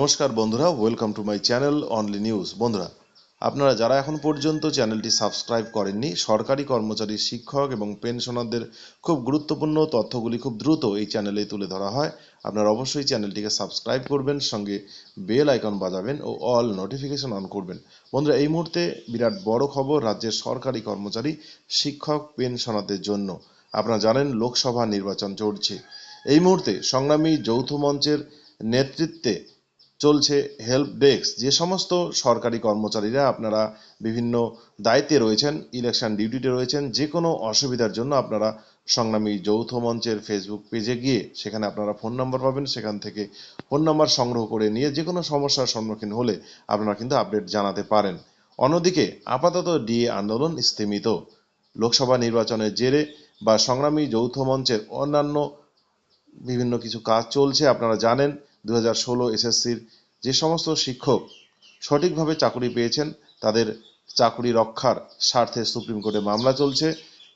নমস্কার বন্ধুরা welcome to my channel only news বন্ধুরা, আপনারা যারা এখন পর্যন্ত চ্যানেলটি সাবস্ক্রাইব করেননি, সরকারি কর্মচারী, শিক্ষক এবং পেনশনারদের খুব গুরুত্বপূর্ণ তথ্যগুলি খুব দ্রুত এই চ্যানেলে তুলে ধরা হয়। আপনারা অবশ্যই চ্যানেলটিকে সাবস্ক্রাইব করবেন, সঙ্গে বেল আইকন বাজাবেন ও অল নোটিফিকেশন অন করবেন। বন্ধুরা, এই মুহূর্তে বিরাট বড় খবর রাজ্যের সরকারি কর্মচারী, শিক্ষক পেনশনারদের জন্য। আপনারা জানেন, লোকসভা নির্বাচন চলছে। এই মুহূর্তে সংগ্রামী যৌথ মঞ্চের নেতৃত্বে চলছে হেল্প ডেস্ক যে সমস্ত সরকারি কর্মচারীরা আপনারা বিভিন্ন দায়িত্বে রয়েছেন ইলেকশন ডিউটিতে রয়েছেন যে কোনো অসুবিধার জন্য আপনারা সংগ্রামী যৌথ মঞ্চের ফেসবুক পেজে গিয়ে সেখানে আপনারা ফোন নাম্বার পাবেন। সেখান থেকে ফোন নাম্বার সংগ্রহ করে নিয়ে যে কোনো সমস্যার সম্মুখীন হলে আপনারা কিন্তু আপডেট জানাতে পারেন। অন্যদিকে আপাতত ডিএ আন্দোলন স্থিমিত লোকসভা নির্বাচনের জেরে বা সংগ্রামী যৌথ মঞ্চের অন্যান্য বিভিন্ন কিছু কাজ চলছে, আপনারা জানেন। দু হাজার ষোলো এসএসসির যে সমস্ত শিক্ষক সঠিকভাবে চাকুরি পেয়েছেন, তাদের চাকুরি রক্ষার স্বার্থে সুপ্রিম কোর্টে মামলা চলছে।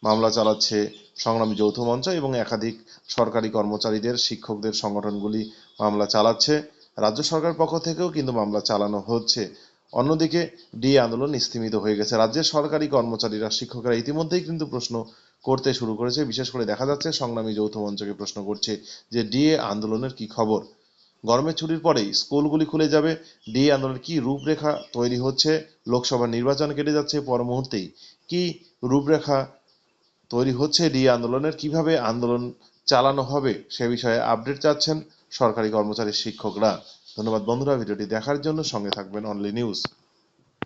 মামলা চালাচ্ছে সংগ্রামী যৌথ মঞ্চ এবং একাধিক সরকারি কর্মচারীদের, শিক্ষকদের সংগঠনগুলি মামলা চালাচ্ছে। রাজ্য সরকার পক্ষ থেকেও কিন্তু মামলা চালানো হচ্ছে। অন্যদিকে ডিএ আন্দোলন স্থিমিত হয়ে গেছে। রাজ্যের সরকারি কর্মচারীরা, শিক্ষকেরা ইতিমধ্যেই কিন্তু প্রশ্ন করতে শুরু করেছে। বিশেষ করে দেখা যাচ্ছে, সংগ্রামী যৌথ মঞ্চকে প্রশ্ন করছে যে ডিএ আন্দোলনের কি খবর? গরমের ছুটির পরেই স্কুলগুলি খুলে যাবে। ডিএ আন্দোলনের কি রূপরেখা তৈরি হচ্ছে? লোকসভা নির্বাচন কেটে যাচ্ছে পর মুহূর্তেই। কি রূপরেখা তৈরি হচ্ছে ডিএ আন্দোলনের? কীভাবে আন্দোলন চালানো হবে সে বিষয়ে আপডেট চাচ্ছেন সরকারি কর্মচারী শিক্ষকরা। ধন্যবাদ বন্ধুরা, ভিডিওটি দেখার জন্য সঙ্গে থাকবেন অনলি নিউজ।